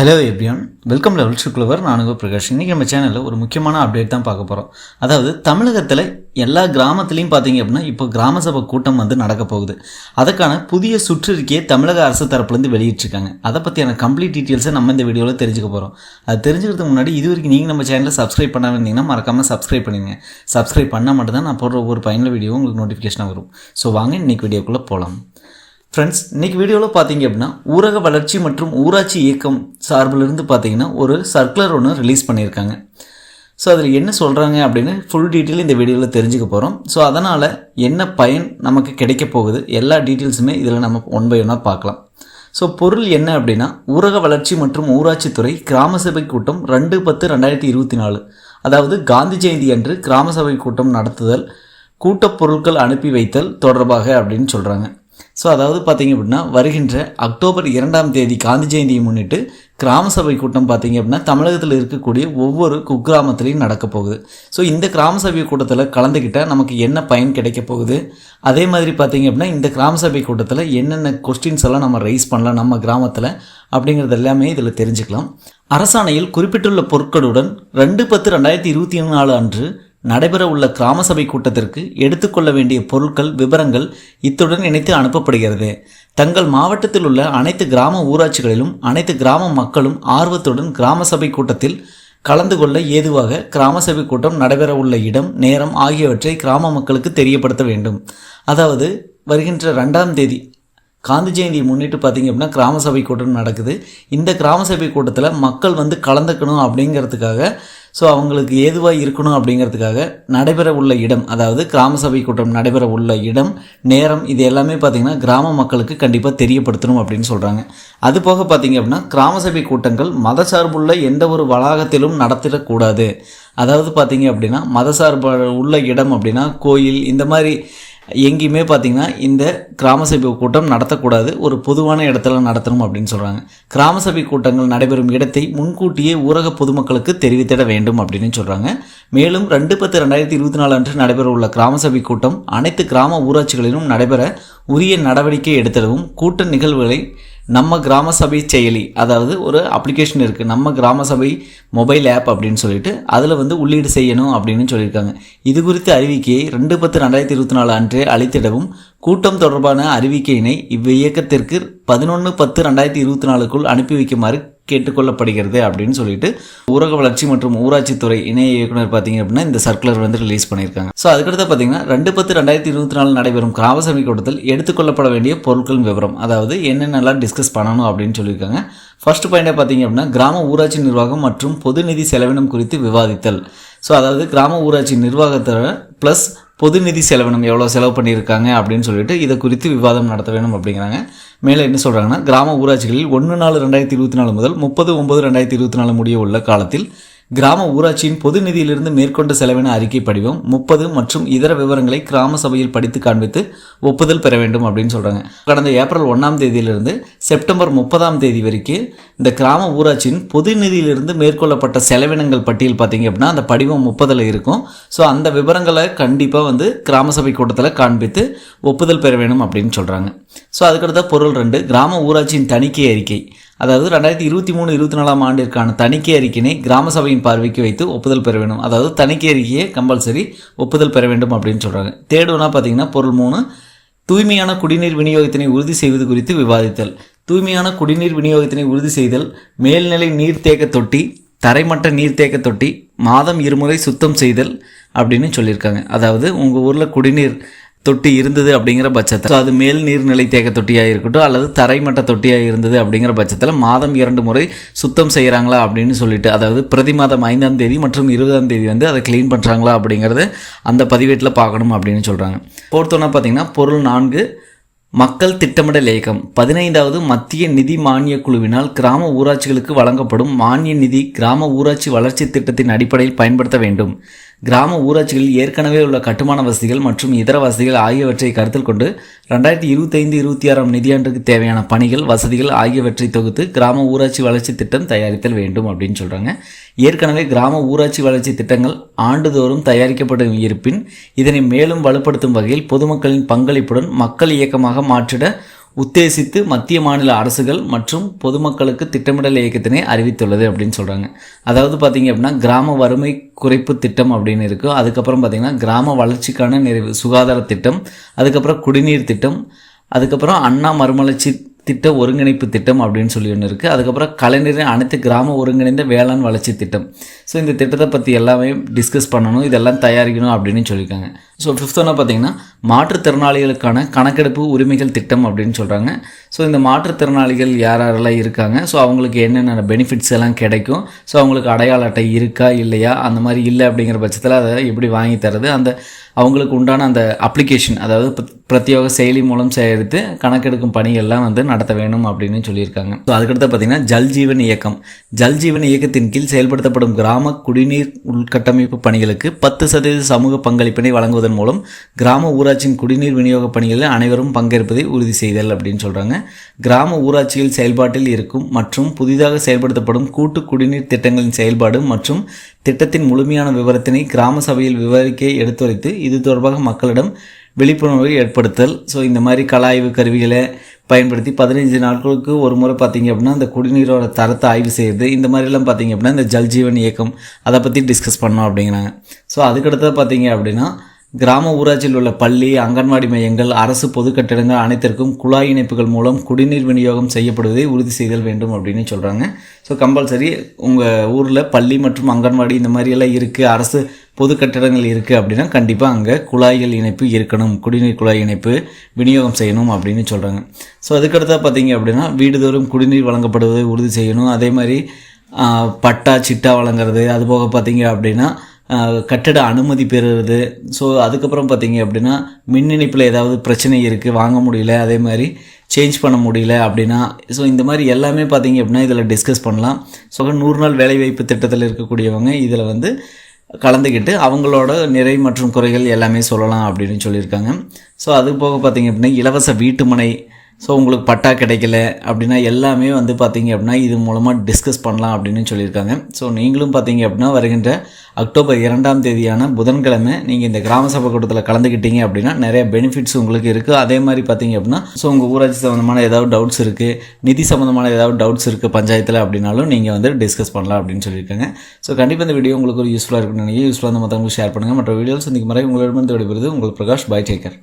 Hello everyone welcome level சுக்லவர் நான் பிரகாஷ். இன்றைக்கி நம்ம சேனலில் ஒரு முக்கியமான அப்டேட் தான் பார்க்க போகிறோம் அதாவது தமிழகத்தில் எல்லா கிராமத்துலேயும் பார்த்தீங்க அப்படின்னா இப்போ கிராம சபை கூட்டம் வந்து நடக்க போகுது. அதற்கான புதிய சுற்றறிக்கையை தமிழக அரசு தரப்புலேருந்து வெளியிட்டிருக்காங்க. அதை பற்றியான கம்ப்ளீட் டீட்டெயில்ஸை நம்ம இந்த வீடியோவில் தெரிஞ்சுக்க போகிறோம் அது தெரிஞ்சுக்கிறதுக்கு முன்னாடி இது வரைக்கும் நீங்கள் நம்ம சேனலில் சப்ஸ்கிரைப் பண்ணாமல் இருந்தீங்கன்னா மறக்காமல் சப்ஸ்கிரைப் பண்ணிடுங்க சப்ஸ்கிரைப் பண்ணால் மட்டும்தான் நான் போடுற ஒரு பயனுள்ள வீடியோ உங்களுக்கு நோட்டிஃபிகேஷனாக வரும். ஸோ வாங்க இன்றைக்கி வீடியோக்குள்ளே போகலாம் ஃப்ரெண்ட்ஸ் இன்றைக்கி வீடியோவில் பார்த்தீங்க அப்படின்னா ஊரக வளர்ச்சி மற்றும் ஊராட்சி இயக்கம் சார்பிலிருந்து பார்த்தீங்கன்னா ஒரு சர்க்குலர் ஒன்று ரிலீஸ் பண்ணியிருக்காங்க. ஸோ அதில் என்ன சொல்கிறாங்க அப்படின்னு ஃபுல் டீட்டெயில் இந்த வீடியோவில் தெரிஞ்சுக்க போகிறோம் ஸோ அதனால் என்ன பயன் நமக்கு கிடைக்க போகுது? எல்லா டீட்டெயில்ஸுமே இதில் நம்ம ஒன் பை ஒன்னாக பார்க்கலாம். ஸோ பொருள் என்ன அப்படின்னா ஊரக வளர்ச்சி மற்றும் ஊராட்சித்துறை கிராம சபை கூட்டம் ரெண்டு பத்து ரெண்டாயிரத்தி இருபத்தி நாலு. அதாவது காந்தி ஜெயந்தி அன்று கிராம சபை கூட்டம் நடத்துதல் கூட்டப் பொருட்கள் அனுப்பி வைத்தல் தொடர்பாக அப்படின்னு சொல்கிறாங்க ஸோ அதாவது பார்த்தீங்க அப்படின்னா வருகின்ற அக்டோபர் இரண்டாம் தேதி காந்தி ஜெயந்தியை முன்னிட்டு கிராம சபை கூட்டம் பார்த்தீங்க அப்படின்னா தமிழகத்தில் இருக்கக்கூடிய ஒவ்வொரு குக்கிராமத்துலேயும் நடக்க போகுது. ஸோ இந்த கிராம சபை கூட்டத்தில் கலந்துக்கிட்டால் நமக்கு என்ன பயன் கிடைக்க போகுது? அதே மாதிரி பார்த்தீங்க அப்படின்னா இந்த கிராம சபை கூட்டத்தில் என்னென்ன கொஸ்டின்ஸ் எல்லாம் நம்ம ரைஸ் பண்ணலாம் நம்ம கிராமத்தில் அப்படிங்கிறது எல்லாமே இதில் தெரிஞ்சுக்கலாம். அரசாணையில் குறிப்பிட்டுள்ள பொருட்களுடன் ரெண்டு பத்து ரெண்டாயிரத்தி இருபத்தி நாலு அன்று நடைபெற உள்ள கிராம சபை கூட்டத்திற்கு எடுத்துக்கொள்ள வேண்டிய பொருட்கள் விவரங்கள் இத்துடன் இணைத்து அனுப்பப்படுகிறது. தங்கள் மாவட்டத்தில் உள்ள அனைத்து கிராம ஊராட்சிகளிலும் அனைத்து கிராம மக்களும் ஆர்வத்துடன் கிராம சபை கூட்டத்தில் கலந்து கொள்ள ஏதுவாக கிராம சபை கூட்டம் நடைபெற உள்ள இடம் நேரம் ஆகியவற்றை கிராம மக்களுக்கு தெரியப்படுத்த வேண்டும். அதாவது வருகின்ற ரெண்டாம் தேதி காந்தி ஜெயந்தியை முன்னிட்டு பார்த்தீங்க அப்படின்னா கிராம சபை கூட்டம் நடக்குது. இந்த கிராம சபை கூட்டத்தில் மக்கள் வந்து கலந்துக்கணும் அப்படிங்கிறதுக்காக ஸோ அவங்களுக்கு ஏதுவாக இருக்கணும் அப்படிங்கிறதுக்காக நடைபெற உள்ள இடம் அதாவது கிராம சபை கூட்டம் நடைபெற உள்ள இடம் நேரம் இது எல்லாமே பார்த்திங்கன்னா கிராம மக்களுக்கு கண்டிப்பாக தெரியப்படுத்தணும் அப்படின்னு சொல்கிறாங்க அது போக பார்த்திங்க அப்படின்னா கிராம சபை கூட்டங்கள் மதசார்புள்ள எந்த ஒரு வளாகத்திலும் நடத்திடக்கூடாது. அதாவது பார்த்திங்க அப்படின்னா மதசார்பு உள்ள இடம் அப்படின்னா கோயில் இந்த மாதிரி எங்கேயுமே பார்த்திங்கன்னா இந்த கிராம சபை கூட்டம் நடத்தக்கூடாது. ஒரு பொதுவான இடத்துல நடத்தணும் அப்படின்னு சொல்கிறாங்க கிராம சபை கூட்டங்கள் நடைபெறும் இடத்தை முன்கூட்டியே ஊரக பொதுமக்களுக்கு தெரிவித்திட வேண்டும் அப்படின்னு சொல்கிறாங்க மேலும் ரெண்டு பத்து ரெண்டாயிரத்தி இருபத்தி நாலு அன்று நடைபெற உள்ள கிராம சபை கூட்டம் அனைத்து கிராம ஊராட்சிகளிலும் நடைபெற உரிய நடவடிக்கை எடுத்திடவும் கூட்ட நிகழ்வுகளை நம்ம கிராம சபை செயலி அதாவது ஒரு அப்ளிகேஷன் இருக்குது நம்ம கிராம சபை மொபைல் ஆப் அப்படின்னு சொல்லிட்டு அதில் வந்து உள்ளீடு செய்யணும் அப்படின்னு சொல்லியிருக்காங்க. இது குறித்த அறிவிக்கையை ரெண்டு பத்து ரெண்டாயிரத்தி இருபத்தி நாலு அன்றே அளித்திடவும் கூட்டம் தொடர்பான அறிவிக்கையினை இவ்வியக்கத்திற்கு பதினொன்று பத்து ரெண்டாயிரத்தி இருபத்தி நாலுக்குள் அனுப்பி வைக்குமாறு கேட்டுக்கொள்ளப்படுகிறது அப்படின்னு சொல்லிட்டு ஊரக வளர்ச்சி மற்றும் ஊராட்சித்துறை இணைய இயக்குனர் பார்த்தீங்க அப்படின்னா இந்த சர்க்குலர் வந்து ரிலீஸ் பண்ணியிருக்காங்க. ஸோ அதுக்கடுத்து பார்த்தீங்கன்னா ரெண்டு பத்து ரெண்டாயிரத்தி இருபத்தி நாலு நடைபெறும் கிராம கூட்டத்தில் எடுத்துக்கொள்ளப்பட வேண்டிய பொருட்களின் விவரம் அதாவது என்னென்னலாம் டிஸ்கஸ் பண்ணணும் அப்படின்னு சொல்லியிருக்காங்க. ஃபர்ஸ்ட் பாயிண்டை பார்த்தீங்க அப்படின்னா கிராம ஊராட்சி நிர்வாகம் மற்றும் பொது நிதி செலவினம் குறித்து விவாதித்தல். ஸோ அதாவது கிராம ஊராட்சி நிர்வாகத்தோட ப்ளஸ் பொது நிதி செலவினம் எவ்வளோ செலவு பண்ணியிருக்காங்க அப்படின்னு சொல்லிட்டு இதை குறித்து விவாதம் நடத்த வேணும் அப்படிங்கிறாங்க. மேலே என்ன சொல்கிறாங்கன்னா கிராம ஊராட்சிகளில் ஒன்று நாலு ரெண்டாயிரத்தி இருபத்தி நாலு முதல் முப்பது ஒன்பது ரெண்டாயிரத்தி இருபத்தி நாலு முடிய உள்ள காலத்தில் கிராம ஊராட்சியின் பொது நிதியிலிருந்து மேற்கொண்ட செலவின அறிக்கை படிவம் முப்பது மற்றும் இதர விவரங்களை கிராம சபையில் படித்து காண்பித்து ஒப்புதல் பெற வேண்டும் அப்படின்னு சொல்கிறாங்க கடந்த ஏப்ரல் ஒன்றாம் தேதியிலிருந்து செப்டம்பர் முப்பதாம் தேதி வரைக்கும் இந்த கிராம ஊராட்சியின் பொது நிதியிலிருந்து மேற்கொள்ளப்பட்ட செலவினங்கள் பட்டியல் பார்த்தீங்க அப்படின்னா அந்த படிவம் முப்பதில் இருக்கும். ஸோ அந்த விவரங்களை கண்டிப்பாக வந்து கிராம சபை கூட்டத்தில் காண்பித்து ஒப்புதல் பெற வேணும் அப்படின்னு சொல்கிறாங்க ஸோ அதுக்கடுத்த பொருள் ரெண்டு கிராம ஊராட்சியின் தணிக்கை அறிக்கை. அதாவது ரெண்டாயிரத்தி இருபத்தி மூணு இருபத்தி நாலாம் ஆண்டிற்கான தணிக்கை அறிக்கையினை கிராம சபையின் பார்வைக்கு வைத்து ஒப்புதல் பெற வேண்டும். அதாவது தணிக்கை அறிக்கையை கம்பல்சரி ஒப்புதல் பெற வேண்டும் அப்படின்னு சொல்கிறாங்க தேடுனா பார்த்தீங்கன்னா பொருள் மூணு தூய்மையான குடிநீர் விநியோகத்தினை உறுதி செய்வது குறித்து விவாதித்தல். தூய்மையான குடிநீர் விநியோகத்தினை உறுதி செய்தல் மேல்நிலை நீர்த்தேக்க தொட்டி தரைமட்ட நீர்த்தேக்க தொட்டி மாதம் இருமுறை சுத்தம் செய்தல் அப்படின்னு சொல்லியிருக்காங்க. அதாவது உங்கள் ஊரில் குடிநீர் தொட்டி இருந்தது அப்படிங்கிற பட்சத்தில். அது மேல் நீர்நிலை தேக்க தொட்டியாக இருக்கட்டும் அல்லது தரைமட்ட தொட்டியாக இருந்தது அப்படிங்கிற பட்சத்தில் மாதம் இரண்டு முறை சுத்தம் செய்கிறாங்களா அப்படின்னு சொல்லிட்டு அதாவது பிரதி மாதம் ஐந்தாம் தேதி மற்றும் இருபதாம் தேதி வந்து அதை க்ளீன் பண்ணுறாங்களா அப்படிங்கிறது அந்த பதிவேட்டில் பார்க்கணும் அப்படின்னு சொல்கிறாங்க போர்த்தோன்னா பார்த்தீங்கன்னா பொருள் நான்கு மக்கள் திட்டமிடல் இயக்கம் பதினைந்தாவது மத்திய நிதி மானிய குழுவினால் கிராம ஊராட்சிகளுக்கு வழங்கப்படும் மானிய நிதி கிராம ஊராட்சி வளர்ச்சி திட்டத்தின் அடிப்படையில் பயன்படுத்த வேண்டும். கிராம ஊராட்சிகளில் ஏற்கனவே உள்ள கட்டுமான வசதிகள் மற்றும் இதர வசதிகள் ஆகியவற்றை கருத்தில் கொண்டு ரெண்டாயிரத்தி இருபத்தைந்து இருபத்தி ஆறாம் நிதியாண்டுக்கு தேவையான பணிகள் வசதிகள் ஆகியவற்றை தொகுத்து கிராம ஊராட்சி வளர்ச்சி திட்டம் தயாரித்தல் வேண்டும் அப்படின்னு சொல்கிறாங்க ஏற்கனவே கிராம ஊராட்சி வளர்ச்சி திட்டங்கள் ஆண்டுதோறும் தயாரிக்கப்படும் இருப்பின் இதனை மேலும் வலுப்படுத்தும் வகையில் பொதுமக்களின் பங்களிப்புடன் மக்கள் இயக்கமாக மாற்றிட உத்தேசித்து மத்திய மாநில அரசுகள் மற்றும் பொதுமக்களுக்கு திட்டமிடல் இயக்கத்தினை அறிவித்துள்ளது அப்படின்னு சொல்கிறாங்க அதாவது பார்த்திங்க அப்படின்னா கிராம வறுமை குறைப்பு திட்டம் அப்படின்னு இருக்கும் அதுக்கப்புறம் பார்த்திங்கன்னா கிராம வளர்ச்சிக்கான நிறைவு சுகாதார திட்டம் அதுக்கப்புறம் குடிநீர் திட்டம் அதுக்கப்புறம் அண்ணா மறுமலர்ச்சி திட்ட ஒருங்கிணைப்பு திட்டம் அப்படின்னு சொல்லி ஒன்று இருக்குது அதுக்கப்புறம் கலைஞரின் அனைத்து கிராம ஒருங்கிணைந்த வேளாண் வளர்ச்சி திட்டம். ஸோ இந்த திட்டத்தை பற்றி எல்லாமே டிஸ்கஸ் பண்ணணும். இதெல்லாம் தயாரிக்கணும் அப்படின்னு சொல்லியிருக்காங்க. ஸோ ஃபிஃப்த் ஒன்று பார்த்தீங்கன்னா மாற்றுத்திறனாளிகளுக்கான கணக்கெடுப்பு உரிமைகள் திட்டம் அப்படின்னு சொல்கிறாங்க ஸோ இந்த மாற்றுத்திறனாளிகள் யார் யாரெல்லாம் இருக்காங்க? ஸோ அவங்களுக்கு என்னென்ன பெனிஃபிட்ஸ் எல்லாம் கிடைக்கும்? ஸோ அவங்களுக்கு அடையாள அட்டை இருக்கா இல்லையா? அந்த மாதிரி இல்லை அப்படிங்கிற பட்சத்தில் அதை எப்படி வாங்கி தரது அந்த அவங்களுக்கு உண்டான அந்த அப்ளிகேஷன் அதாவது பிரத்யோக செயலி மூலம் சேர்த்து கணக்கெடுக்கும் பணிகள்லாம் வந்து நடத்த வேணும் அப்படின்னு சொல்லியிருக்காங்க. ஸோ அதுக்கடுத்து பார்த்தீங்கன்னா ஜல்ஜீவன் இயக்கம். ஜல் ஜீவன் இயக்கத்தின் கீழ் செயல்படுத்தப்படும் கிராம குடிநீர் உள்கட்டமைப்பு பணிகளுக்கு பத்து சதவீத சமூக பங்களிப்பினை வழங்குவதன் மூலம் கிராம ஊராட்சியின் குடிநீர் விநியோக பணிகளில் அனைவரும் பங்கேற்பதை உறுதி செய்தல் அப்படின்னு சொல்கிறாங்க கிராம ஊராட்சியில் செயல்பாட்டில் இருக்கும் மற்றும் புதிதாக செயல்படுத்தப்படும் கூட்டு குடிநீர் திட்டங்களின் செயல்பாடு மற்றும் திட்டத்தின் முழுமையான விவரத்தினை கிராம சபையில் விவரிக்க எடுத்துரைத்து இது தொடர்பாக மக்களிடம் விழிப்புணர்வை ஏற்படுத்தல். ஸோ இந்த மாதிரி கலாய்வு கருவிகளை பயன்படுத்தி பதினைஞ்சு நாட்களுக்கு ஒரு முறை பார்த்தீங்க அப்படின்னா அந்த குடிநீரோட தரத்தை ஆய்வு செய்கிறது இந்த மாதிரிலாம் பார்த்தீங்க அப்படின்னா இந்த ஜல்ஜீவன் இயக்கம் அதை பற்றி டிஸ்கஸ் பண்ணோம் அப்படிங்கிறாங்க. ஸோ அதுக்கடுத்தது பார்த்தீங்க அப்படின்னா கிராம ஊராட்சியில் உள்ள பள்ளி அங்கன்வாடி மையங்கள் அரசு பொது கட்டிடங்கள் அனைத்திற்கும் குழாய் இணைப்புகள் மூலம் குடிநீர் விநியோகம் செய்யப்படுவதை உறுதி செய்தல் வேண்டும் அப்படின்னு சொல்கிறாங்க ஸோ கம்பல்சரி உங்கள் ஊரில் பள்ளி மற்றும் அங்கன்வாடி இந்த மாதிரியெல்லாம் இருக்குது அரசு பொது கட்டிடங்கள் இருக்குது அப்படின்னா கண்டிப்பாக அங்கே குழாய்கள் இணைப்பு இருக்கணும் குடிநீர் குழாய் இணைப்பு விநியோகம் செய்யணும் அப்படின்னு சொல்கிறாங்க ஸோ அதுக்கடுத்தா பார்த்தீங்க அப்படின்னா வீடுதோறும் குடிநீர் வழங்கப்படுவதை உறுதி செய்யணும். அதே மாதிரி பட்டா சிட்டா வழங்குறது அது போக பார்த்தீங்க அப்படின்னா கட்டட அனுமதி பெறுறது. ஸோ அதுக்கப்புறம் பார்த்தீங்க அப்படின்னா மின் இணைப்பில் ஏதாவது பிரச்சனை இருக்குது வாங்க முடியல அதே மாதிரி சேஞ்ச் பண்ண முடியல அப்படின்னா ஸோ இந்த மாதிரி எல்லாமே பார்த்தீங்க அப்படின்னா இதில் டிஸ்கஸ் பண்ணலாம். ஸோ நூறு நாள் வேலைவாய்ப்பு திட்டத்தில் இருக்கக்கூடியவங்க இதில் வந்து கலந்துக்கிட்டு அவங்களோட நிறை மற்றும் குறைகள் எல்லாமே சொல்லலாம் அப்படின்னு சொல்லியிருக்காங்க. ஸோ அது போக பார்த்தீங்க அப்படின்னா இலவச வீட்டுமனை ஸோ உங்களுக்கு பட்டா கிடைக்கல அப்படின்னா எல்லாமே வந்து பார்த்தீங்க அப்படின்னா இது மூலமாக டிஸ்கஸ் பண்ணலாம் அப்படின்னு சொல்லியிருக்காங்க. ஸோ நீங்களும் பார்த்தீங்க அப்படின்னா வருகின்ற அக்டோபர் இரண்டாம் தேதியான புதன்கிழமை நீங்கள் இந்த கிராம சபை கூட்டத்தில் கலந்துக்கிட்டீங்க அப்படின்னா நிறைய பெனிஃபிட்ஸ் உங்களுக்கு இருக்குது அதே மாதிரி பார்த்தீங்க அப்படின்னா ஸோ உங்கள் ஊராட்சி சம்மந்தமான ஏதாவது டவுட்ஸ் இருக்குது நிதி சம்மந்தமான ஏதாவது டவுட்ஸ் இருக்குது பஞ்சாயத்தில் அப்படின்னாலும் நீங்கள் வந்து டிஸ்கஸ் பண்ணலாம் அப்படின்னு சொல்லியிருக்காங்க. ஸோ கண்டிப்பாக இந்த வீடியோ உங்களுக்கு ஒரு யூஸ்ஃபுல்லாக இருக்குன்னு நினைக்கிறேன். யூஸ்ஃபுல்லாக மற்றவங்களுக்கு ஷேர் பண்ணுங்கள் மற்ற வீடியோஸ் சந்திக்கும் முறை உங்களிடமிருந்து விடைபெறுது உங்கள் பிரகாஷ் பை டேக்கர்